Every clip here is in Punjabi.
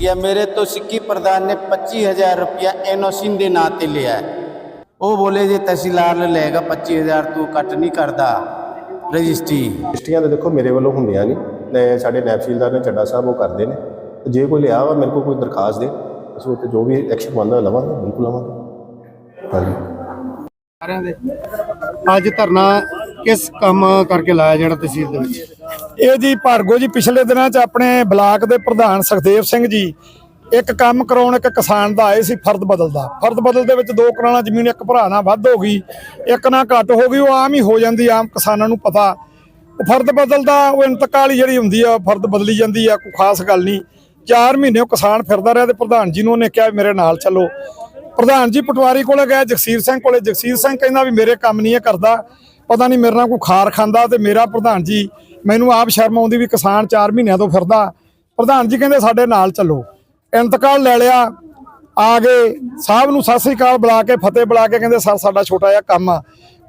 ਕਿ ਮੇਰੇ ਤੋਂ ਸਿੱਕੀ ਪ੍ਰਧਾਨ ਨੇ 25000 ਰੁਪਇਆ ਐਨਓਸੀ ਦੇ ਨਾਂ ਤੇ ਲਿਆ ਉਹ ਬੋਲੇ ਜੇ ਤਹਿਸੀਲਦਾਰ ਲਏਗਾ 25000 ਤੂੰ ਕੱਟ ਨਹੀਂ ਕਰਦਾ। ਰਜਿਸਟਰੀ। ਰਜਿਸਟਰੀਆਂ ਤਾਂ ਦੇਖੋ ਮੇਰੇ ਵੱਲੋਂ ਹੁੰਦੀਆਂ ਨਹੀਂ। ਸਾਡੇ ਨੈਬਸ਼ੀਲਦਾਰ ਨੇ ਚੱਡਾ ਸਾਹਿਬ ਉਹ ਕਰਦੇ ਨੇ। ਜੇ ਕੋਈ ਲਿਆ ਵਾ ਮੇਰੇ ਕੋਲ ਕੋਈ ਦਰਖਾਸਤ ਦੇ ਅਸੀਂ ਉੱਤੇ ਜੋ ਵੀ ਐਕਸ਼ਨ ਬੰਦਾ ਲਵਾਂਗੇ ਬਿਲਕੁਲ ਲਵਾਂਗੇ। ਹਾਂਜੀ। ਅੱਜ ਧਰਨਾ ਕਿਸ ਕੰਮ ਕਰਕੇ ਲਾਇਆ ਜਿਹੜਾ ਤਹਿਸੀਲ ਦੇ ਵਿੱਚ? ਇਹ ਜੀ ਭਾਰਗੋ ਜੀ, ਪਿਛਲੇ ਦਿਨਾਂ 'ਚ ਆਪਣੇ ਬਲਾਕ ਦੇ ਪ੍ਰਧਾਨ ਸੁਖਦੇਵ ਸਿੰਘ ਜੀ ਇੱਕ ਕੰਮ ਕਰਾਉਣ ਇੱਕ ਕਿਸਾਨ ਦਾ ਆਏ ਸੀ ਫਰਦ ਬਦਲਦਾ। ਫਰਦ ਬਦਲ ਦੇ ਵਿੱਚ ਦੋ ਕਰਾਣਾ ਜ਼ਮੀਨ, ਇੱਕ ਭਰਾ ਨਾਲ ਵੱਧ ਹੋ ਗਈ, ਇੱਕ ਨਾਲ ਘੱਟ ਹੋ ਗਈ, ਉਹ ਆਮ ਹੀ ਹੋ ਜਾਂਦੀ ਆਮ ਕਿਸਾਨਾਂ ਨੂੰ ਪਤਾ। ਉਹ ਫਰਦ ਬਦਲਦਾ, ਉਹ ਇੰਤਕਾਲੀ ਜਿਹੜੀ ਹੁੰਦੀ ਆ ਫਰਦ ਬਦਲੀ ਜਾਂਦੀ ਆ, ਕੋਈ ਖਾਸ ਗੱਲ ਨਹੀਂ। 4 ਮਹੀਨੇ ਉਹ ਕਿਸਾਨ ਫਿਰਦਾ ਰਿਹਾ ਤੇ ਪ੍ਰਧਾਨ ਜੀ ਨੂੰ ਉਹਨੇ ਕਿਹਾ ਵੀ ਮੇਰੇ ਨਾਲ ਚੱਲੋ। ਪ੍ਰਧਾਨ ਜੀ ਪਟਵਾਰੀ ਕੋਲੇ ਗਏ, ਜਗਸੀਰ ਸਿੰਘ ਕੋਲੇ। ਜਗਸੀਰ ਸਿੰਘ ਕਹਿੰਦਾ ਵੀ ਮੇਰੇ ਕੰਮ ਨਹੀਂ ਇਹ ਕਰਦਾ, ਪਤਾ ਨਹੀਂ ਮੇਰੇ ਨਾਲ ਕੋਈ ਖਾਰ ਖਾਂਦਾ ਤੇ ਮੇਰਾ ਪ੍ਰਧਾਨ ਜੀ ਮੈਨੂੰ ਆਪ ਸ਼ਰਮ ਆਉਂਦੀ ਵੀ ਕਿਸਾਨ 4 ਮਹੀਨਿਆਂ ਤੋਂ ਫਿਰਦਾ। ਪ੍ਰਧਾਨ ਜੀ ਕਹਿੰਦੇ ਸਾਡੇ ਨਾਲ ਚੱਲੋ। ਇੰਤਕਾਲ ਲੈ ਲਿਆ। ਆ ਗਏ। ਸਾਹਿਬ ਨੂੰ ਸਤਿ ਸ੍ਰੀ ਅਕਾਲ ਬੁਲਾ ਕੇ, ਫਤਿਹ ਬੁਲਾ ਕੇ ਕਹਿੰਦੇ, ਸਰ, ਸਾਡਾ ਛੋਟਾ ਜਿਹਾ ਕੰਮ ਆ।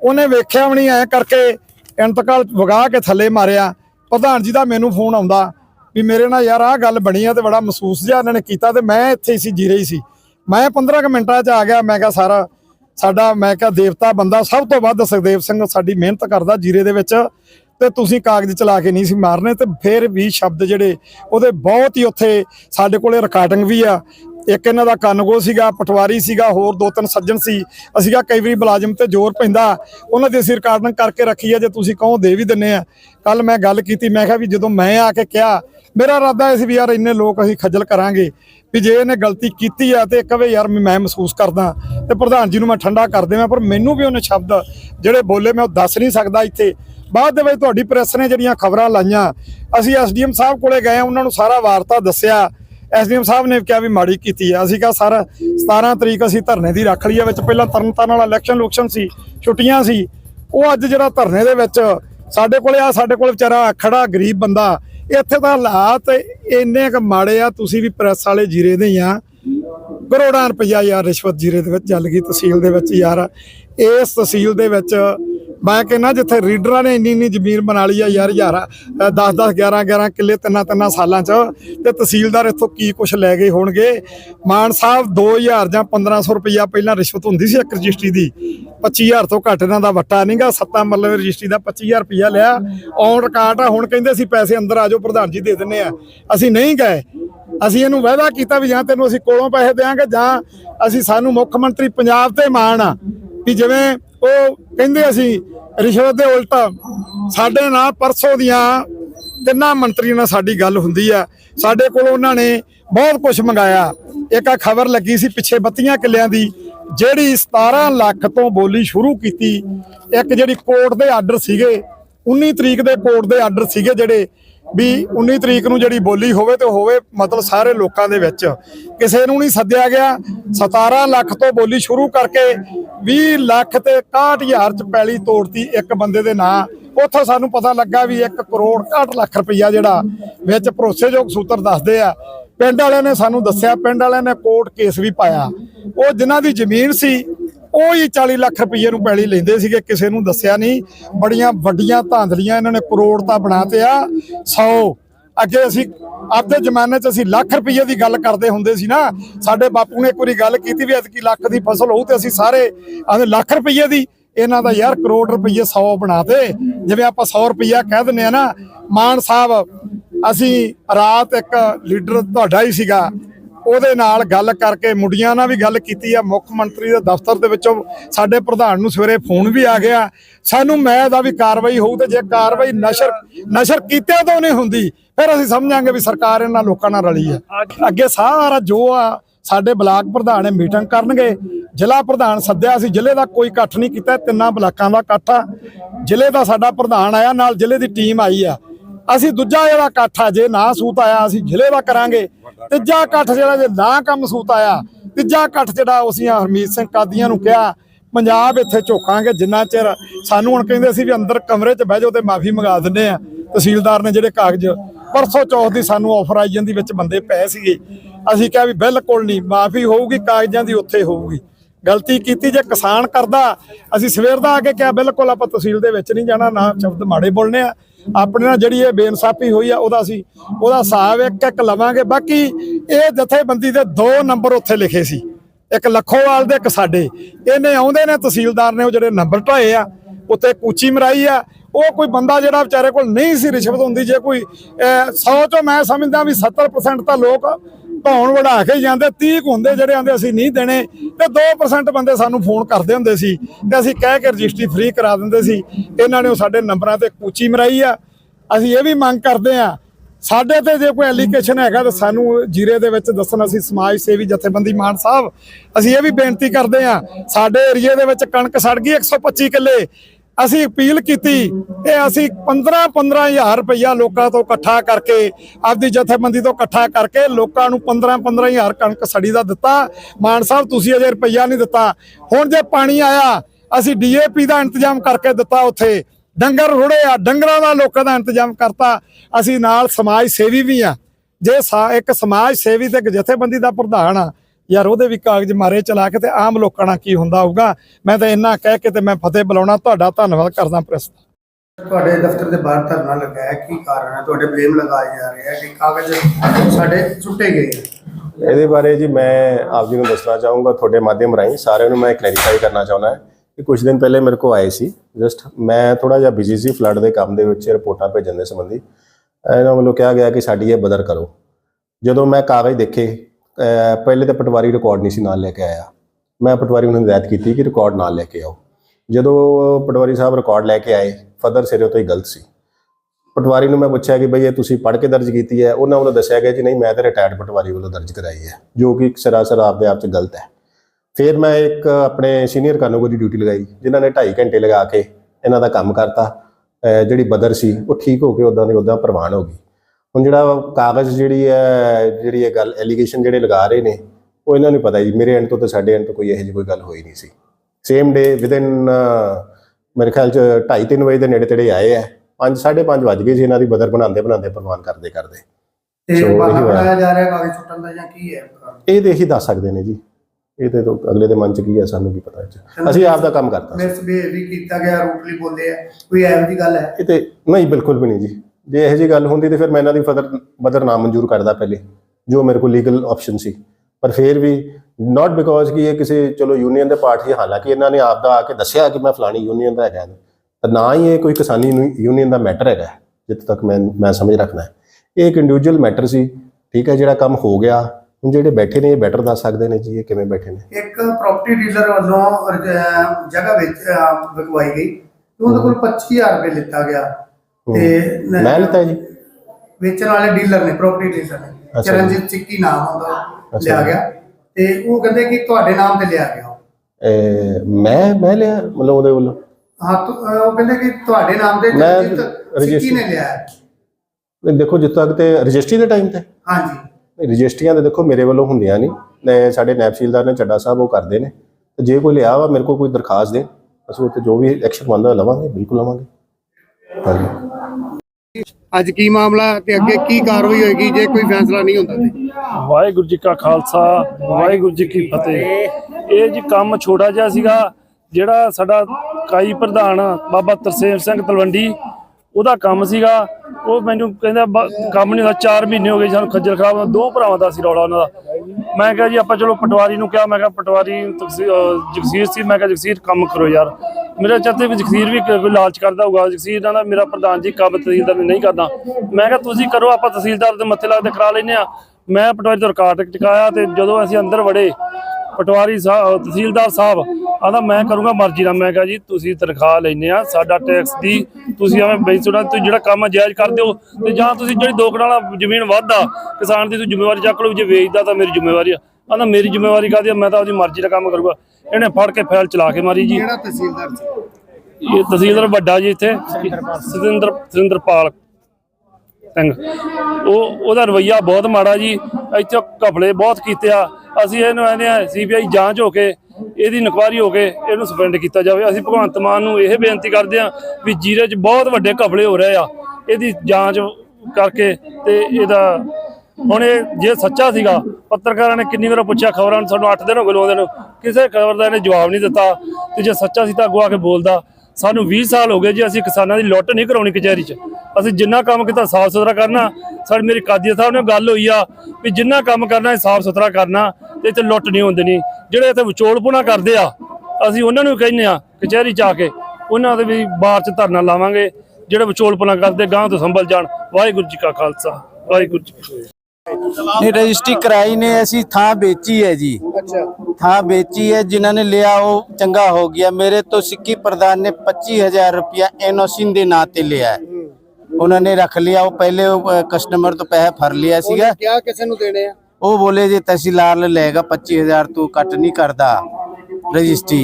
ਉਹਨੇ ਵੇਖਿਆ ਵੀ ਨਹੀਂ, ਐ ਕਰਕੇ ਇੰਤਕਾਲ ਵਗਾ ਕੇ ਥੱਲੇ ਮਾਰਿਆ। ਪ੍ਰਧਾਨ ਜੀ ਦਾ ਮੈਨੂੰ ਫੋਨ ਆਉਂਦਾ ਵੀ ਮੇਰੇ ਨਾਲ ਯਾਰ ਆਹ ਗੱਲ ਬਣੀ ਆ ਤੇ ਬੜਾ ਮਹਿਸੂਸ ਜਿਹਾ ਇਹਨਾਂ ਨੇ ਕੀਤਾ ਤੇ ਮੈਂ ਇੱਥੇ ਹੀ ਸੀ ਜੀਰੇ ਹੀ ਸੀ। ਮੈਂ 15 ਕੁ ਮਿੰਟਾਂ 'ਚ ਆ ਗਿਆ। ਮੈਂ ਕਿਹਾ, ਸਾਰਾ, ਸਾਡਾ, ਮੈਂ ਕਿਹਾ ਦੇਵਤਾ ਬੰਦਾ। ਸਭ ਤੋਂ ਵੱਧ ਸੁਖਦੇਵ ਸਿੰਘ ਸਾਡੀ ਮਿਹਨਤ ਕਰਦਾ ਜੀਰੇ ਦੇ ਵਿੱਚ। ਤੇ ਤੁਸੀਂ ਕਾਗਜ਼ ਚਲਾ ਕੇ ਨਹੀਂ ਸੀ ਮਾਰਨੇ ਤੇ ਫਿਰ ਵੀ ਸ਼ਬਦ ਜਿਹੜੇ ਉਹਦੇ ਬਹੁਤ ਹੀ ਉੱਥੇ ਸਾਡੇ ਕੋਲੇ ਰਿਕਾਰਡਿੰਗ ਵੀ ਆ। ਇੱਕ ਇਹਨਾਂ ਦਾ ਕੰਨਗੋ ਸੀਗਾ, ਪਟਵਾਰੀ ਸੀਗਾ, ਹੋਰ ਦੋ ਤਿੰਨ ਸੱਜਣ ਸੀ। ਅਸੀਂ ਕਿਹਾ ਕਈ ਵਾਰੀ ਮੁਲਾਜ਼ਮ ਤੇ ਜ਼ੋਰ ਪੈਂਦਾ, ਉਹਨਾਂ ਦੀ ਅਸੀਂ ਰਿਕਾਰਡਿੰਗ ਕਰਕੇ ਰੱਖੀ ਆ, ਜੇ ਤੁਸੀਂ ਕਹੋ ਦੇ ਵੀ ਦਿੰਨੇ ਆ। ਕੱਲ ਮੈਂ ਗੱਲ ਕੀਤੀ, ਮੈਂ ਕਿਹਾ ਵੀ ਜਦੋਂ ਮੈਂ ਆ ਕੇ ਕਿਹਾ, ਮੇਰਾ ਇਰਾਦਾ ਇਹ ਸੀ ਵੀ ਯਾਰ ਇੰਨੇ ਲੋਕ ਅਸੀਂ ਖੱਜਲ ਕਰਾਂਗੇ ਵੀ ਜੇ ਇਹਨੇ ਗਲਤੀ ਕੀਤੀ ਆ ਤੇ ਕਵੇ ਯਾਰ ਮੈਂ ਮਹਿਸੂਸ ਕਰਦਾ ਤੇ ਪ੍ਰਧਾਨ ਜੀ ਨੂੰ ਮੈਂ ਠੰਡਾ ਕਰ ਦੇਵਾਂ, ਪਰ ਮੈਨੂੰ ਵੀ ਉਹਨੇ ਸ਼ਬਦ ਜਿਹੜੇ ਬੋਲੇ ਮੈਂ ਉਹ ਦੱਸ ਨਹੀਂ ਸਕਦਾ ਇੱਥੇ। ਬਾਅਦ ਦੇ ਵਿੱਚ ਤੁਹਾਡੀ ਪ੍ਰੈਸ ਨੇ ਜਿਹੜੀਆਂ ਖਬਰਾਂ ਲਾਈਆਂ, ਅਸੀਂ ਐਸਡੀਐਮ ਸਾਹਿਬ ਕੋਲੇ ਗਏ, ਉਹਨਾਂ ਨੂੰ ਸਾਰਾ ਵਾਰਤਾ ਦੱਸਿਆ। ਐਸਡੀਐਮ ਸਾਹਿਬ ਨੇ ਕਿਹਾ ਵੀ ਮਾੜੀ ਕੀਤੀ ਆ। ਅਸੀਂ ਕਿਹਾ, ਸਰ 17 ਤਰੀਕ ਅਸੀਂ ਧਰਨੇ ਦੀ ਰੱਖ ਲਈ ਆ। ਵਿੱਚ ਪਹਿਲਾਂ ਤਰਨਤਾਰਨ ਵਾਲਾ ਇਲੈਕਸ਼ਨ ਲੁਕਸ਼ਨ ਸੀ, ਛੁੱਟੀਆਂ ਸੀ। ਉਹ ਅੱਜ ਜਿਹੜਾ ਧਰਨੇ ਦੇ ਵਿੱਚ ਸਾਡੇ ਕੋਲੇ ਆ, ਸਾਡੇ ਕੋਲ ਵਿਚਾਰਾ ਖੜਾ ਗਰੀਬ ਬੰਦਾ। ਇੱਥੇ ਤਾਂ ਹਾਲਾਤ ਇੰਨੇ ਕ ਮਾੜੇ ਆ, ਤੁਸੀਂ ਵੀ ਪ੍ਰੈਸ ਵਾਲੇ ਜੀਰੇ ਦੇ ਹੀ ਆ। ਕਰੋੜਾਂ ਰੁਪਈਆ ਯਾਰ ਰਿਸ਼ਵਤ ਜੀਰੇ ਦੇ ਵਿੱਚ ਚੱਲ ਗਈ ਤਹਿਸੀਲ ਦੇ ਵਿੱਚ ਯਾਰ। ਇਸ ਤਹਿਸੀਲ ਦੇ ਵਿੱਚ ਮੈਂ ਕਹਿੰਦਾ ਜਿੱਥੇ ਰੀਡਰਾਂ ਨੇ ਇੰਨੀ ਇੰਨੀ ਜ਼ਮੀਨ ਬਣਾ ਲਈ ਆ ਯਾਰ ਯਾਰ 10 10 11 11 ਕਿੱਲੇ ਤਿੰਨਾਂ ਤਿੰਨਾਂ ਸਾਲਾਂ 'ਚ, ਤੇ ਤਹਿਸੀਲਦਾਰ ਇੱਥੋਂ ਕੀ ਕੁਛ ਲੈ ਗਏ ਹੋਣਗੇ? ਮਾਨ ਸਾਹਿਬ 2000 ਜਾਂ 1500 ਰੁਪਈਆ ਪਹਿਲਾਂ ਰਿਸ਼ਵਤ ਹੁੰਦੀ ਸੀ ਇੱਕ ਰਜਿਸਟਰੀ ਦੀ। 25000 ਤੋਂ ਘੱਟ ਇਹਨਾਂ ਦਾ ਵੱਟਾ ਨਹੀਂਗਾ ਸੱਤਾ ਮਤਲਬ ਰਜਿਸਟਰੀ ਦਾ 25000 ਰੁਪਈਆ ਲਿਆ। ਔਨ ਰਿਕਾਰਡ ਆ, ਹੁਣ ਕਹਿੰਦੇ ਸੀ ਪੈਸੇ ਅੰਦਰ ਆ ਜਾਓ, ਪ੍ਰਧਾਨ ਜੀ ਦੇ ਦਿੰਨੇ ਆ। ਅਸੀਂ ਨਹੀਂ ਗਏ। ਅਸੀਂ ਇਹਨੂੰ ਵਾਅਦਾ ਕੀਤਾ ਵੀ ਜਾਂ ਤੈਨੂੰ ਅਸੀਂ ਕੋਲੋਂ ਪੈਸੇ ਦੇਵਾਂਗੇ ਜਾਂ ਅਸੀਂ ਸਾਨੂੰ ਮੁੱਖ ਮੰਤਰੀ ਪੰਜਾਬ ਤੇ ਮਾਣ ਆ ਵੀ ਜਿਵੇਂ ਉਹ ਕਹਿੰਦੇ ਅਸੀਂ ਰਿਸ਼ਵਤ ਦੇ ਉਲਟ ਸਾਡੇ ਨਾਲ ਪਰਸੋਂ ਦੀਆਂ ਤਿੰਨਾਂ ਮੰਤਰੀਆਂ ਨਾਲ ਸਾਡੀ ਗੱਲ ਹੁੰਦੀ ਆ। ਸਾਡੇ ਕੋਲ ਉਹਨਾਂ ਨੇ ਬਹੁਤ ਕੁਝ ਮੰਗਾਇਆ। ਇੱਕ ਆ ਖਬਰ ਲੱਗੀ ਸੀ ਪਿੱਛੇ 32 ਕਿੱਲਿਆਂ ਦੀ, ਜਿਹੜੀ 17 ਲੱਖ ਤੋਂ ਬੋਲੀ ਸ਼ੁਰੂ ਕੀਤੀ। ਇੱਕ ਜਿਹੜੀ ਕੋਰਟ ਦੇ ਆਰਡਰ ਸੀਗੇ 19 ਤਰੀਕ ਦੇ ਕੋਰਟ ਦੇ ਆਰਡਰ ਸੀਗੇ ਜਿਹੜੇ ਵੀ 19 ਤਰੀਕ ਨੂੰ ਜਿਹੜੀ ਬੋਲੀ ਹੋਵੇ ਤੇ ਹੋਵੇ ਮਤਲਬ ਸਾਰੇ ਲੋਕਾਂ ਦੇ ਵਿੱਚ। ਕਿਸੇ ਨੂੰ ਨਹੀਂ ਸੱਦਿਆ ਗਿਆ। 17 ਲੱਖ ਤੋਂ ਬੋਲੀ ਸ਼ੁਰੂ ਕਰਕੇ 20 ਲੱਖ ਤੇ 61000 ਚ ਪੈਲੀ ਤੋੜਤੀ ਇੱਕ ਬੰਦੇ ਦੇ ਨਾਂ। ਉੱਥੋਂ ਸਾਨੂੰ ਪਤਾ ਲੱਗਾ ਵੀ 1 ਕਰੋੜ 61 ਲੱਖ ਰੁਪਈਆ ਜਿਹੜਾ ਵਿੱਚ ਭਰੋਸੇਯੋਗ ਸੂਤਰ ਦੱਸਦੇ ਆ। ਪਿੰਡ ਵਾਲਿਆਂ ਨੇ ਸਾਨੂੰ ਦੱਸਿਆ, ਪਿੰਡ ਵਾਲਿਆਂ ਨੇ ਕੋਰਟ ਕੇਸ ਵੀ ਪਾਇਆ। ਉਹ ਜਿਨ੍ਹਾਂ ਦੀ ਜ਼ਮੀਨ ਸੀ ਉਹ ਹੀ 40 ਲੱਖ ਰੁਪਏ ਨੂੰ ਪੈਲੀ ਲੈਂਦੇ ਸੀਗੇ, ਕਿਸੇ ਨੂੰ ਦੱਸਿਆ ਨਹੀਂ। ਬੜੀਆਂ ਵੱਡੀਆਂ ਧਾਂਦਲੀਆਂ ਇਹਨਾਂ ਨੇ ਕਰੋੜ ਤਾਂ ਬਣਾਤੇ ਆ। 100 ਅੱਗੇ ਅਸੀਂ ਆਪਦੇ ਜ਼ਮਾਨੇ 'ਚ ਅਸੀਂ ਲੱਖ ਰੁਪਏ ਦੀ ਗੱਲ ਕਰਦੇ ਹੁੰਦੇ ਸੀ ਨਾ। ਸਾਡੇ ਬਾਪੂ ਨੇ ਇੱਕ ਵਾਰੀ ਗੱਲ ਕੀਤੀ ਵੀ ਐਤਕੀ ਲੱਖ ਦੀ ਫਸਲ ਹੋਊ ਤੇ ਅਸੀਂ ਸਾਰੇ ਆਂਦੇ ਲੱਖ ਰੁਪਏ ਦੀ ਇਹਨਾਂ ਦਾ ਯਾਰ ਕਰੋੜ ਰੁਪਏ 100 ਬਣਾਤੇ। ਜਿਵੇਂ ਆਪਾਂ 100 ਰੁਪਇਆ ਕਹਿ ਦਿੰਨੇ ਆ ਨਾ, ਮਾਨ ਸਾਹਿਬ, ਅਸੀਂ ਰਾਤ ਇੱਕ ਲੀਡਰ ਤੁਹਾਡਾ ਹੀ ਸੀਗਾ। ਉਹਦੇ ਨਾਲ ਗੱਲ ਕਰਕੇ ਮੁੰਡੀਆਂ ਨਾਲ ਵੀ ਗੱਲ ਕੀਤੀ ਆ। ਮੁੱਖ ਮੰਤਰੀ ਦੇ ਦਫ਼ਤਰ ਦੇ ਵਿੱਚੋਂ ਸਾਡੇ ਪ੍ਰਧਾਨ ਨੂੰ ਸਵੇਰੇ ਫੋਨ ਵੀ ਆ ਗਿਆ। ਸਾਨੂੰ ਮੈਂ ਦਾ ਵੀ ਕਾਰਵਾਈ ਹੋਊ ਤੇ ਜੇ ਕਾਰਵਾਈ ਨਸ਼ਰ ਨਸ਼ਰ ਕੀਤਿਆਂ ਤੋਂ ਨਹੀਂ ਹੁੰਦੀ, ਫਿਰ ਅਸੀਂ ਸਮਝਾਂਗੇ ਵੀ ਸਰਕਾਰ ਇਹਨਾਂ ਲੋਕਾਂ ਨਾਲ ਰਲੀ ਆ। ਅੱਗੇ ਸਾਰਾ ਜੋ ਆ, ਸਾਡੇ ਬਲਾਕ ਪ੍ਰਧਾਨ ਇਹ ਮੀਟਿੰਗ ਕਰਨਗੇ। ਜ਼ਿਲ੍ਹਾ ਪ੍ਰਧਾਨ ਸੱਦਿਆ ਸੀ, ਜ਼ਿਲ੍ਹੇ ਦਾ ਕੋਈ ਇਕੱਠ ਨਹੀਂ ਕੀਤਾ, ਤਿੰਨਾਂ ਬਲਾਕਾਂ ਦਾ ਇਕੱਠ ਆ। ਜ਼ਿਲ੍ਹੇ ਦਾ ਸਾਡਾ ਪ੍ਰਧਾਨ ਆਇਆ, ਨਾਲ ਜ਼ਿਲ੍ਹੇ ਦੀ ਟੀਮ ਆਈ ਆ। ਅਸੀਂ ਦੂਜਾ ਜਿਹੜਾ ਇਕੱਠ ਆ, ਜੇ ਨਾ ਸੂਤ ਆਇਆ, ਅਸੀਂ ਜ਼ਿਲ੍ਹੇ ਦਾ ਕਰਾਂਗੇ। ਤੀਜਾ ਇਕੱਠ ਜਿਹੜਾ, ਜੇ ਨਾ ਕੰਮ ਸੂਤ ਆਇਆ, ਤੀਜਾ ਇਕੱਠ ਜਿਹੜਾ ਅਸੀਂ ਹਰਮੀਤ ਸਿੰਘ ਕਾਦੀਆਂ ਨੂੰ ਕਿਹਾ, ਪੰਜਾਬ ਇੱਥੇ ਝੋਕਾਂਗੇ ਜਿੰਨਾ ਚਿਰ। ਸਾਨੂੰ ਹੁਣ ਕਹਿੰਦੇ ਸੀ ਵੀ ਅੰਦਰ ਕਮਰੇ 'ਚ ਬਹਿ ਜਾਓ ਤੇ ਮਾਫੀ ਮੰਗਾ ਦਿੰਦੇ ਆ। ਤਹਿਸੀਲਦਾਰ ਨੇ ਜਿਹੜੇ ਕਾਗਜ਼, ਪਰਸੋਂ ਚੌਥ ਦੀ ਸਾਨੂੰ ਆਫਰ ਆਈ ਜਾਂਦੀ, ਵਿੱਚ ਬੰਦੇ ਪਏ ਸੀਗੇ। ਅਸੀਂ ਕਿਹਾ ਵੀ ਬਿਲਕੁਲ ਨਹੀਂ, ਮਾਫੀ ਹੋਊਗੀ, ਕਾਗਜ਼ਾਂ ਦੀ ਉੱਥੇ ਹੋਊਗੀ। ਗਲਤੀ ਕੀਤੀ, ਜੇ ਕਿਸਾਨ ਕਰਦਾ, ਅਸੀਂ ਸਵੇਰ ਦਾ ਆ ਕੇ ਕਿਹਾ, ਬਿਲਕੁਲ ਆਪਾਂ ਤਹਿਸੀਲ ਦੇ ਵਿੱਚ ਨਹੀਂ ਜਾਣਾ, ਨਾ ਸ਼ਬਦ ਮਾੜੇ ਬੋਲਨੇ ਆ। ਆਪਣੇ ਨਾਲ ਜਿਹੜੀ ਇਹ ਬੇਇਨਸਾਫੀ ਹੋਈ ਆ, ਉਹਦਾ ਸੀ ਉਹਦਾ ਹਿਸਾਬ ਇੱਕ ਇੱਕ ਲਵਾਂਗੇ। ਬਾਕੀ ਇਹ ਜਥੇਬੰਦੀ ਦੇ ਦੋ ਨੰਬਰ ਉੱਥੇ ਲਿਖੇ ਸੀ। ਇੱਕ ਲੱਖੋਵਾਲ ਦੇ, ਇੱਕ ਸਾਡੇ। ਇਹਨੇ ਆਉਂਦੇ ਨੇ, ਤਹਿਸੀਲਦਾਰ ਨੇ ਉਹ ਜਿਹੜੇ ਨੰਬਰ ਢਾਏ ਆ, ਉੱਤੇ ਕੂਚੀ ਮਰਾਈ ਆ। ਉਹ ਕੋਈ ਬੰਦਾ ਜਿਹੜਾ ਵਿਚਾਰੇ ਕੋਲ ਨਹੀਂ ਸੀ ਰਿਸ਼ਵਤ ਹੁੰਦੀ, ਜੇ ਕੋਈ 100 ਚੋਂ ਮੈਂ ਸਮਝਦਾ ਵੀ 70% ਤਾਂ ਲੋਕ ਧੌਣ ਵੜਾ ਕੇ ਹੀ ਜਾਂਦੇ 30 ਹੁੰਦੇ ਜਿਹੜੇ ਆਂਦੇ ਅਸੀਂ ਨਹੀਂ ਦੇਣੇ, ਤੇ 2% ਬੰਦੇ ਸਾਨੂੰ ਫੋਨ ਕਰਦੇ ਹੁੰਦੇ ਸੀ, ਤੇ ਅਸੀਂ ਕਹਿ ਕੇ ਰਜਿਸਟਰੀ ਫ੍ਰੀ ਕਰਾ ਦਿੰਦੇ ਸੀ। ਇਹਨਾਂ ਨੇ ਉਹ ਸਾਡੇ ਨੰਬਰਾਂ ਤੇ ਕੂਚੀ ਮਰਾਈ ਆ। ਅਸੀਂ ਇਹ ਵੀ ਮੰਗ ਕਰਦੇ ਆ, ਸਾਡੇ ਤੇ ਜੇ ਕੋਈ ਐਲੀਗੇਸ਼ਨ ਹੈਗਾ ਤਾਂ ਸਾਨੂੰ ਜੀਰੇ ਦੇ ਵਿੱਚ ਦੱਸਣ, ਅਸੀਂ ਸਮਾਜ ਸੇਵੀ ਜਥੇਬੰਦੀ ਮਾਨ ਸਾਹਿਬ, ਅਸੀਂ ਇਹ ਵੀ ਬੇਨਤੀ ਕਰਦੇ ਆ, ਸਾਡੇ ਏਰੀਏ ਦੇ ਵਿੱਚ ਕਣਕ ਸੜ ਗਈ 125 ਕਿੱਲੇ ਅਸੀਂ ਅਪੀਲ ਕੀਤੀ ਤੇ ਅਸੀਂ 15 15000 ਰੁਪਇਆ ਲੋਕਾਂ ਤੋਂ ਇਕੱਠਾ ਕਰਕੇ, ਆਪਦੀ ਜਥੇਬੰਦੀ ਤੋਂ ਇਕੱਠਾ ਕਰਕੇ ਲੋਕਾਂ ਨੂੰ 15 15000 ਕਣਕ ਸੜੀ ਦਾ ਦਿੱਤਾ। ਮਾਨ ਸਾਹਿਬ, ਤੁਸੀਂ ਅਜੇ ਰੁਪਇਆ ਨਹੀਂ ਦਿੱਤਾ। ਹੁਣ ਜੇ ਪਾਣੀ ਆਇਆ, ਅਸੀਂ ਡੀਏਪੀ ਦਾ ਇੰਤਜ਼ਾਮ ਕਰਕੇ ਦਿੱਤਾ ਉੱਥੇ। ਡੰਗਰ ਰੁੜੇ ਆ, ਡੰਗਰਾਂ ਦਾ ਲੋਕਾਂ ਦਾ ਇੰਤਜ਼ਾਮ ਕਰਤਾ। ਅਸੀਂ ਨਾਲ ਸਮਾਜ ਸੇਵੀ ਵੀ ਆ। ਜੇ ਸਾ- ਇੱਕ ਸਮਾਜ ਸੇਵੀ ਤੇ ਜਥੇਬੰਦੀ ਦਾ ਪ੍ਰਧਾਨ ਆ ਯਾਰ ਉਹਦੇ ਵੀ ਕਾਗਜ਼ ਮਾਰੇ ਚਲਾ ਕੇ ਤੇ ਆਮ ਲੋਕਾਂ ਨਾਲ ਕੀ ਹੁੰਦਾ ਹੋਊਗਾ? ਮੈਂ ਤਾਂ ਇੰਨਾ ਕਹਿ ਕੇ ਤੇ ਮੈਂ ਫਤਿਹ ਬੁਲਾਉਣਾ ਤੁਹਾਡਾ ਧੰਨਵਾਦ ਕਰਦਾ ਪ੍ਰੈਸ ਦਾ ਤੁਹਾਡੇ ਦਫ਼ਤਰ ਦੇ ਬਾਹਰ ਧਰਨਾ ਲੱਗਾ ਹੈ ਕੀ ਕਾਰਨ ਹੈ? ਤੁਹਾਡੇ ਬਲੇਮ ਲਗਾਏ ਜਾ ਰਹੇ ਹੈ ਕਿ ਕਾਗਜ਼ ਸਾਡੇ ਸੁੱਟੇ ਗਏ ਹੈ। ਇਹਦੇ ਬਾਰੇ ਜੀ ਮੈਂ ਆਪ ਜੀ ਨੂੰ ਦੱਸਣਾ ਚਾਹੂੰਗਾ ਤੁਹਾਡੇ ਮਾਧਿਅਮ ਰਾਹੀਂ ਸਾਰਿਆਂ ਨੂੰ ਮੈਂ ਕਲੈਰੀਫਾਈ ਕਰਨਾ ਚਾਹੁੰਦਾ ਕਿ ਕੁਝ ਦਿਨ ਪਹਿਲੇ ਮੇਰੇ ਕੋ ਆਏ ਸੀ ਜਸਟ ਮੈਂ ਥੋੜਾ ਜਿਹਾ ਬਿਜ਼ੀ ਸੀ ਫਲੱਡ ਦੇ ਕੰਮ ਦੇ ਵਿੱਚ ਰਿਪੋਰਟਾਂ ਭੇਜਣ ਦੇ ਸੰਬੰਧੀ। ਇਹਨਾਂ ਵੱਲੋਂ ਕਿਹਾ ਗਿਆ ਕਿ ਸਾਡੀ ਇਹ ਬਦਰ ਕਰੋ। ਜਦੋਂ ਮੈਂ ਕਾਗਜ਼ ਦੇਖੇ ਪਹਿਲੇ ਤਾਂ ਪਟਵਾਰੀ ਰਿਕਾਰਡ ਨਹੀਂ ਸੀ ਨਾਲ ਲੈ ਕੇ ਆਇਆ। ਮੈਂ ਪਟਵਾਰੀ ਨੂੰ ਹਦਾਇਤ ਕੀਤੀ ਕਿ ਰਿਕਾਰਡ ਨਾਲ ਲੈ ਕੇ ਆਓ। ਜਦੋਂ ਪਟਵਾਰੀ ਸਾਹਿਬ ਰਿਕਾਰਡ ਲੈ ਕੇ ਆਏ, ਫਦਰ ਸਿਰੇ ਤੋਂ ਹੀ ਗਲਤ ਸੀ। ਪਟਵਾਰੀ ਨੂੰ ਮੈਂ ਪੁੱਛਿਆ ਕਿ ਬਈ ਇਹ ਤੁਸੀਂ ਪੜ੍ਹ ਕੇ ਦਰਜ ਕੀਤੀ ਹੈ? ਉਹਨਾਂ ਵੱਲੋਂ ਦੱਸਿਆ ਗਿਆ ਕਿ ਨਹੀਂ, ਮੈਂ ਤਾਂ ਰਿਟਾਇਰਡ ਪਟਵਾਰੀ ਵੱਲੋਂ ਦਰਜ ਕਰਾਈ ਹੈ, ਜੋ ਕਿ ਸਰਾਸਰ ਆਪਦੇ ਆਪ 'ਚ ਗਲਤ ਹੈ। ਫਿਰ ਮੈਂ ਇੱਕ ਆਪਣੇ ਸੀਨੀਅਰ ਕਾਨੂੰਗੋ ਦੀ ਡਿਊਟੀ ਲਗਾਈ, ਜਿਨ੍ਹਾਂ ਨੇ 2.5 ਘੰਟੇ ਲਗਾ ਕੇ ਇਹਨਾਂ ਦਾ ਕੰਮ ਕਰਤਾ। ਜਿਹੜੀ ਬਦਰ ਸੀ, ਉਹ ਠੀਕ ਹੋ ਕੇ ਉਦਾਂ ਦੀ ਉਦਾਂ ਪ੍ਰਵਾਨ ਹੋ ਗਈ। ਹੁਣ ਜਿਹੜਾ ਕਾਗਜ਼ ਜਿਹੜੀ ਹੈ ਜਿਹੜੀ ਇਹ ਗੱਲ ਐਲੀਗੇਸ਼ਨ ਜਿਹੜੇ ਲਗਾ ਰਹੇ ਨੇ ਉਹ ਇਹਨਾਂ ਨੂੰ ਪਤਾ ਜੀ ਮੇਰੇ ਐਂਡ ਤੋਂ ਤੇ ਸਾਡੇ ਐਂਡ ਤੋਂ ਕੋਈ ਇਹੋ ਜਿਹੀ ਕੋਈ ਗੱਲ ਹੋਈ ਨਹੀਂ ਸੀ ਸੇਮ ਡੇ ਵਿਦਨ ਮੇਰੇ ਖਿਆਲ ਚ 2:30 ਵਜੇ ਦੇ ਨੇੜੇ ਤੇੜੇ ਆਏ ਆ 5 5:30 ਵੱਜ ਗਏ ਸੀ ਇਹਨਾਂ ਦੀ ਬਦਰ ਬਣਾਉਂਦੇ ਬਣਾਉਂਦੇ ਪ੍ਰਵਾਨ ਕਰਦੇ ਕਰਦੇ ਤੇ ਹੋਇਆ। ਬਣਾਇਆ ਜਾ ਰਿਹਾ ਕਾਗਜ਼ ਸੁੱਟਣ ਦਾ ਜਾਂ ਕੀ ਹੈ? ਇਹ ਤੇ ਇਹੀ ਦੱਸ ਸਕਦੇ ਨੇ ਜੀ ਇਹ ਤੇ ਤੋਂ ਅਗਲੇ ਦੇ ਮਨ ਚ ਕੀ ਹੈ ਸਾਨੂੰ ਕੀ ਪਤਾ। ਅਸੀਂ ਆਪ ਦਾ ਕੰਮ ਕਰਤਾ ਸੀ। ਮਿਸਬਿਹੇਵ ਵੀ ਕੀਤਾ ਗਿਆ ਰੂਟਲੀ ਬੋਲੇ ਆ ਕੋਈ ਇਹੋ ਜਿਹੀ ਗੱਲ ਹੈ ਇਹ ਤੇ ਨਹੀਂ ਬਿਲਕੁਲ ਵੀ ਨਹੀਂ ਜੀ ਜੇ ਇਹੋ ਜੀ ਗੱਲ ਹੁੰਦੀ ਤੇ ਫਿਰ ਮੈਂ ਇਹਨਾਂ ਦੀ ਫਦਰ ਬਦਰ ਨਾਮ ਮਨਜ਼ੂਰ ਕਰਦਾ ਪਹਿਲੇ, ਜੋ ਮੇਰੇ ਕੋਲ ਲੀਗਲ ਆਪਸ਼ਨ ਸੀ। ਪਰ ਫਿਰ ਵੀ ਨਾਟ ਬਿਕੋਜ਼ ਕਿ ਇਹ ਕਿਸੇ, ਚਲੋ ਯੂਨੀਅਨ ਦੇ ਪਾਰਟ ਸੀ ਹਾਲਾਂਕਿ ਇਹਨਾਂ ਨੇ ਆਪ ਦਾ ਆ ਕੇ ਦੱਸਿਆ ਕਿ ਮੈਂ ਫਲਾਣੀ ਯੂਨੀਅਨ ਦਾ ਹੈਗਾ। ਤਾਂ ਨਾ ਹੀ ਇਹ ਕੋਈ ਕਿਸਾਨੀ ਯੂਨੀਅਨ ਦਾ ਮੈਟਰ ਹੈਗਾ, ਜਿੱਥੇ ਤੱਕ ਮੈਂ ਮੈਂ ਸਮਝ ਰੱਖਦਾ। ਇਹ ਇੱਕ ਇੰਡੀਵਿਜੂਅਲ ਮੈਟਰ ਸੀ, ਠੀਕ ਹੈ, ਜਿਹੜਾ ਕੰਮ ਹੋ ਗਿਆ। ਹੁਣ ਜਿਹੜੇ ਬੈਠੇ ਨੇ, ਇਹ ਬੈਟਰ ਦੱਸ ਸਕਦੇ ਨੇ ਜੀ, ਇਹ ਕਿਵੇਂ ਬੈਠੇ ਨੇ? ਇੱਕ ਪ੍ਰਾਪਰਟੀ ਡੀਲਰ ਵੱਲੋਂ ਜਗ੍ਹਾ ਵਿੱਚ ਵਿਕਵਾਈ ਗਈ। ਉਹਦੇ ਕੋਲ 25000 ਰੁਪਏ ਲਿੱਤਾ ਗਿਆ। ਤੇ ਨ- ਮੈਂ ਲਿੱਤਾ ਜੀ? ਵੇਚਣ ਵਾਲੇ ਡੀਲਰ ਨੇ ਪ੍ਰਾਪਰਟੀ ਡੀਲਰ ਨੇ। ਅੱਛਾ। ਚਰਨਜੀਤ ਚਿੱਕੀ ਨਾਮ ਉਹਦਾ ਅੱਛਾ ਲਿਆ। ਗਿਆ। ਤੇ ਉਹ ਕਹਿੰਦੇ ਕਿ ਤੁਹਾਡੇ ਨਾਮ ਤੇ ਲਿਆ ਗਿਆ। ਇਹ ਮੈਂ ਮੈਂ ਲਿਆ ਮਤਲਬ ਉਹਦੇ ਵੱਲੋਂ? ਹਾਂ ਤੋ- ਅਹ, ਉਹ ਕਹਿੰਦੇ ਕਿ ਤੁਹਾਡੇ ਨਾਮ ਤੇ ਮੈਂ ਚਰਨਜੀਤ ਚਿੱਕੀ ਰਜਿਸਟਰ- ਨੇ ਲਿਆ ਹੈ। ਨਹੀਂ, ਦੇਖੋ ਜਿੱਥੇ ਤੱਕ ਤੇ ਰਜਿਸਟਰੀ ਦੇ ਟਾਈਮ ਤੇ। ਹਾਂਜੀ। ਨਹੀਂ, ਰਜਿਸਟਰੀਆਂ ਤੇ ਦੇਖੋ ਮੇਰੇ ਵੱਲੋਂ ਹੁੰਦੀਆਂ ਨਹੀਂ। ਤੇ ਸਾਡੇ ਨੈਬਸੀਲਦਾਰ ਨੇ ਚੱਡਾ ਸਾਹਿਬ ਉਹ ਕਰਦੇ ਨੇ। ਤੇ ਜੇ ਕੋਈ ਲਿਆ ਵਾ ਮੇਰੇ ਕੋਲ ਕੋਈ ਦਰਖਾਸਤ ਦੇ ਅਸੀਂ ਉੱਤੇ ਜੋ ਵੀ ਐਕਸ਼ਨ ਬਣਦਾ ਲਵਾਂਗੇ ਬਿਲਕੁਲ ਲਵਾਂਗੇ। ਹਾਂਜੀ। ਅੱਜ ਕੀ ਮਾਮਲਾ ਤੇ ਅੱਗੇ ਕੀ ਕਾਰਵਾਈ ਹੋਏਗੀ ਜੇ ਕੋਈ ਫੈਸਲਾ ਨਹੀਂ ਹੁੰਦਾ ਤੇ? ਵਾਹਿਗੁਰੂ ਜੀ ਕਾ ਖਾਲਸਾ, ਵਾਹਿਗੁਰੂ ਜੀ ਕੀ ਫਤਿਹ। ਇਹ ਜੀ ਕੰਮ ਛੋਟਾ ਜਿਹਾ ਸੀਗਾ, ਜਿਹੜਾ ਸਾਡਾ ਕਾਈ ਪ੍ਰਧਾਨ ਬਾਬਾ ਤਰਸੇਮ ਸਿੰਘ ਤਲਵੰਡੀ, ਉਹਦਾ ਕੰਮ ਸੀਗਾ। ਉਹ ਮੈਨੂੰ ਕਹਿੰਦਾ ਕੰਮ ਨਹੀਂ ਹੁੰਦਾ 4 ਮਹੀਨੇ ਹੋ ਗਏ ਸਾਨੂੰ ਖੱਜਲ ਖਰਾਬ, ਦੋ ਭਰਾਵਾਂ ਦਾ ਸੀ ਰੌਲਾ ਉਹਨਾਂ ਦਾ। ਮੈਂ ਕਿਹਾ ਜੀ, ਆਪਾਂ ਚਲੋ ਪਟਵਾਰੀ ਨੂੰ ਕਿਹਾ, ਮੈਂ ਕਿਹਾ ਪਟਵਾਰੀ ਜਗਸੀਰ ਸੀ, ਮੈਂ ਕਿਹਾ, ਜਗਸੀਰ ਕੰਮ ਕਰੋ ਯਾਰ। ਮੇਰੇ ਚਾਹਤੇ ਵੀ ਜਗਸੀਰ ਵੀ ਕੋਈ ਲਾਲਚ ਕਰਦਾ ਹੋਊਗਾ। ਜਗਸੀਰ ਦਾ ਮੇਰਾ ਪ੍ਰਧਾਨ ਜੀ ਕੰਮ ਤਹਿਸੀਲਦਾਰ ਨੇ ਨਹੀਂ ਕਰਦਾ। ਮੈਂ ਕਿਹਾ, ਤੁਸੀਂ ਕਰੋ, ਆਪਾਂ ਤਹਿਸੀਲਦਾਰ ਦੇ ਮੱਥੇ ਲੱਗਦੇ ਕਰਾ ਲੈਨੇ ਆ ਮੈਂ ਪਟਵਾਰੀ ਤੋਂ ਰਿਕਾਰਡ ਚੁਕਾਇਆ ਤੇ ਜਦੋਂ ਅਸੀਂ ਅੰਦਰ ਵੜੇ ਪਟਵਾਰੀ ਸਾਹਿਬ ਤਹਿਸੀਲਦਾਰ ਸਾਹਿਬ ਆਂਦਾ ਮੈਂ ਕਰੂੰਗਾ ਮਰਜ਼ੀ ਨਾਲ। ਮੈਂ ਕਿਹਾ ਜੀ ਤੁਸੀਂ ਤਨਖਾਹ ਲੈਨੇ ਆ ਸਾਡਾ ਟੈਕਸ ਦੀ ਤੁਸੀਂ ਐਵੇਂ ਬੇਸੁਰਾ ਤੁਸੀਂ ਜਿਹੜਾ ਕੰਮ ਜਾਇਜ਼ ਕਰਦੇ ਹੋ ਤੇ ਜਾਂ ਤੁਸੀਂ ਜਿਹੜੀ ਦੋ ਕਨਾਲਾ ਜ਼ਮੀਨ ਵਾਧਾ ਕਿਸਾਨ ਦੀ ਤੁਸੀਂ ਜ਼ਿੰਮੇਵਾਰੀ ਚੱਕ ਲਓ ਜੇ ਵੇਚਦਾ ਤਾਂ ਮੇਰੀ ਜ਼ਿੰਮੇਵਾਰੀ ਆ। ਆਂਦਾ ਮੇਰੀ ਜ਼ਿੰਮੇਵਾਰੀ ਕਾਹਦੀ ਆ? ਮੈਂ ਤਾਂ ਆਪਣੀ ਮਰਜ਼ੀ ਦਾ ਕੰਮ ਕਰੂੰਗਾ। ਇਹਨੇ ਫੜ ਕੇ ਫੈਲ ਚਲਾ ਕੇ ਮਾਰੀ ਜੀ। ਕਿਹੜਾ ਤਹਿਸੀਲਦਾਰ ਸੀ? ਇਹ ਤਹਿਸੀਲਦਾਰ ਵੱਡਾ ਜੀ ਇੱਥੇ ਸਤਿੰਦਰ ਸਤਿੰਦਰਪਾਲ ਸਿੰਘ। ਉਹ ਉਹਦਾ ਰਵਈਆ ਬਹੁਤ ਮਾੜਾ ਜੀ। ਇੱਥੇ ਘਪਲੇ ਬਹੁਤ ਕੀਤੇ ਆ। ਅਸੀਂ ਇਹਨੂੰ ਕਹਿੰਦੇ ਆ ਸੀਬੀਆਈ ਜਾਂਚ ਹੋ ਕੇ, ਇਹਦੀ ਇਨਕੁਆਇਰੀ ਹੋ ਕੇ ਇਹਨੂੰ ਸਸਪੈਂਡ ਕੀਤਾ ਜਾਵੇ। ਅਸੀਂ ਭਗਵੰਤ ਮਾਨ ਨੂੰ ਇਹ ਬੇਨਤੀ ਕਰਦੇ ਆ ਵੀ ਜੀਰੇ 'ਚ ਬਹੁਤ ਵੱਡੇ ਘਪਲੇ ਹੋ ਰਹੇ ਆ। ਇਹਦੀ ਜਾਂਚ ਕਰਕੇ ਤੇ ਇਹਦਾ ਹੁਣ ਇਹ ਜੇ ਸੱਚਾ ਸੀਗਾ, ਪੱਤਰਕਾਰਾਂ ਨੇ ਕਿੰਨੀ ਵਾਰ ਪੁੱਛਿਆ, ਖਬਰਾਂ ਨੂੰ ਸਾਨੂੰ 8 ਦਿਨ ਹੋ ਗਏ ਲਾਉਂਦੇ ਨੂੰ ਕਿਸੇ ਖਬਰ ਦਾ ਇਹਨੇ ਜਵਾਬ ਨਹੀਂ ਦਿੱਤਾ। ਤੇ ਜੇ ਸੱਚਾ ਸੀ ਤਾਂ ਅੱਗੋਂ ਆ ਕੇ ਬੋਲਦਾ। ਸਾਨੂੰ 20 ਸਾਲ ਹੋ ਗਏ ਜੀ, ਅਸੀਂ ਕਿਸਾਨਾਂ ਦੀ ਲੁੱਟ ਨਹੀਂ ਕਰਾਉਣੀ ਕਚਹਿਰੀ 'ਚ। ਅਸੀਂ ਜਿੰਨਾ ਕੰਮ ਕੀਤਾ ਸਾਫ਼ ਸੁਥਰਾ ਕਰਨਾ, ਸਾਡੇ ਮੇਰੇ ਕਾਦੀ ਸਾਹਿਬ ਨਾਲ ਗੱਲ ਹੋਈ ਆ ਵੀ ਜਿੰਨਾ ਕੰਮ ਕਰਨਾ ਸਾਫ਼ ਸੁਥਰਾ ਕਰਨਾ ਤੇ ਇੱਥੇ ਲੁੱਟ ਨਹੀਂ ਹੁੰਦੀ ਨਹੀਂ ਜਿਹੜੇ ਇੱਥੇ ਵਿਚੋਲਪੁਣਾ ਕਰਦੇ ਆ, ਅਸੀਂ ਉਹਨਾਂ ਨੂੰ ਕਹਿੰਦੇ ਆ ਕਚਹਿਰੀ 'ਚ ਆ ਕੇ, ਉਹਨਾਂ ਦੇ ਵੀ ਬਾਹਰ 'ਚ ਧਰਨਾ ਲਾਵਾਂਗੇ। ਜਿਹੜੇ ਵਿਚੋਲਪੁਣਾ ਕਰਦੇ ਗਾਂ ਤੋਂ ਸੰਭਲ ਜਾਣ। ਵਾਹਿਗੁਰੂ ਜੀ ਕਾ ਖਾਲਸਾ, ਵਾਹਿਗੁਰੂ ਜੀ ਨਹੀਂ ਰਜਿਸਟਰੀ ਕਰਾਈ ਨੇ ਅਸੀਂ ਥਾਂ ਵੇਚੀ ਹੈ ਜੀ। ਥਾਂ ਵੇਚੀ ਹੈ ਜਿਨ੍ਹਾਂ ਨੇ ਲਿਆ ਉਹ ਚੰਗਾ ਹੋ ਗਿਆ। ਮੇਰੇ ਤੋਂ ਸਿੱਕੀ ਪ੍ਰਧਾਨ ਨੇ 25000 ਰੁਪਇਆ ਐਨਓਸਿਨ ਦੇ ਨਾਂ ਤੇ ਲਿਆ ਉਹਨਾਂ ਨੇ ਰੱਖ ਲਿਆ ਉਹ ਪਹਿਲੇ ਕਸਟਮਰ ਤੋਂ ਪੈਸੇ ਫੜ ਲਿਆ ਸੀਗਾ। ਕਿਆ ਕਿਸੇ ਨੂੰ ਦੇਣੇ ਆ? ਉਹ ਬੋਲੇ ਜੇ ਤਹਿਸੀਲਦਾਰ ਲੈਗਾ 25000 ਤੂੰ ਕੱਟ ਨਹੀਂ ਕਰਦਾ। ਰਜਿਸਟਰੀ।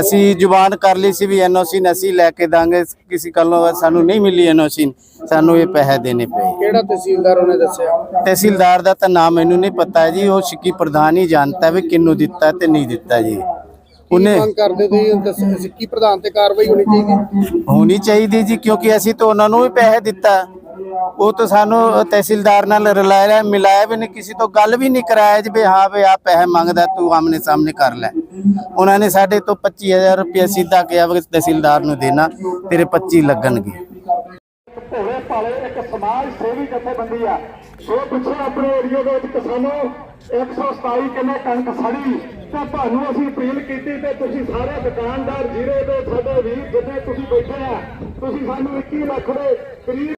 ਅਸੀਂ ਜ਼ੁਬਾਨ ਕਰ ਲਈ ਸੀ ਵੀ ਐਨਓਸਿਨ ਅਸੀਂ ਲੈ ਕੇ ਦਾਂਗੇ ਕਿਸੇ ਕੱਲੋਂ ਸਾਨੂੰ ਨਹੀਂ ਮਿਲੀ ਐਨਓਸਿਨ ਸਾਨੂੰ ਇਹ ਪੈਸੇ ਦੇਣੇ ਪਏ। ਕਿਹੜਾ ਤਹਿਸੀਲਦਾਰ ਉਹਨੇ ਦੱਸਿਆ? ਤਹਿਸੀਲਦਾਰ ਦਾ ਤਾਂ ਨਾਮ ਮੈਨੂੰ ਨਹੀਂ ਪਤਾ ਜੀ ਉਹ ਸਿੱਕੀ ਪ੍ਰਧਾਨ ਹੀ ਜਾਣਦਾ ਵੀ ਕਿਹਨੂੰ ਦਿੱਤਾ ਤੇ ਨਹੀਂ ਦਿੱਤਾ ਜੀ। ਉਹਨੇ ਕਰਦੇ ਤੁਸੀਂ? ਸਿੱਕੀ ਪ੍ਰਧਾਨ ਤੇ ਕਾਰਵਾਈ ਹੋਣੀ ਚਾਹੀਦੀ। ਹੋਣੀ ਚਾਹੀਦੀ ਜੀ ਕਿਉਂਕਿ ਅਸੀਂ ਤਾਂ ਉਹਨਾਂ ਨੂੰ ਵੀ ਪੈਸੇ ਦਿੱਤਾ। ਉਹ ਤਾਂ ਸਾਨੂੰ ਤਹਿਸੀਲਦਾਰ ਨਾਲ ਰਲਾਇਆ ਮਿਲਾਇਆ ਵੀ ਨਹੀਂ ਕਿਸੇ ਤੋਂ ਗੱਲ ਵੀ ਨਹੀਂ ਕਰਾਇਆ ਜੀ ਵੀ ਹਾਂ ਵੀ ਆ ਪੈਸੇ ਮੰਗਦਾ ਤੂੰ ਆਮਨੇ ਸਾਹਮਣੇ ਕਰ ਲੈ। ਉਹਨਾਂ ਨੇ ਸਾਡੇ ਤੋਂ 25000 ਰੁਪਏ ਸਿੱਧਾ ਕਿਹਾ ਵੀ ਤਹਿਸੀਲਦਾਰ ਨੂੰ ਦੇਣਾ, ਤੇਰੇ 25 ਲੱਗਣਗੇ। ਭੋਲੇ ਭਾਲੇ, ਇੱਕ ਸਮਾਜ ਸੇਵੀ ਜਥੇਬੰਦੀ ਆ। ਸੋ ਪਿੱਛੇ ਆਪਣੇ ਏਰੀਆ ਦੇ ਵਿੱਚ ਕਿਸਾਨੋ 127 ਕਿੱਲੇ ਕਣਕ ਸੜੀ। ਤਾਂ ਤੁਹਾਨੂੰ ਅਸੀਂ ਅਪੀਲ ਕੀਤੀ ਤੇ ਤੁਸੀਂ ਸਾਰੇ ਦੁਕਾਨਦਾਰ, ਜੀਰੇ ਦੇ, ਸਾਡੇ ਵੀਰ, ਜਿੰਨੇ ਤੁਸੀਂ ਬੈਠੇ ਆ, ਤੁਸੀਂ ਸਾਨੂੰ 21 ਲੱਖ ਦੇ ਕਰੀਬ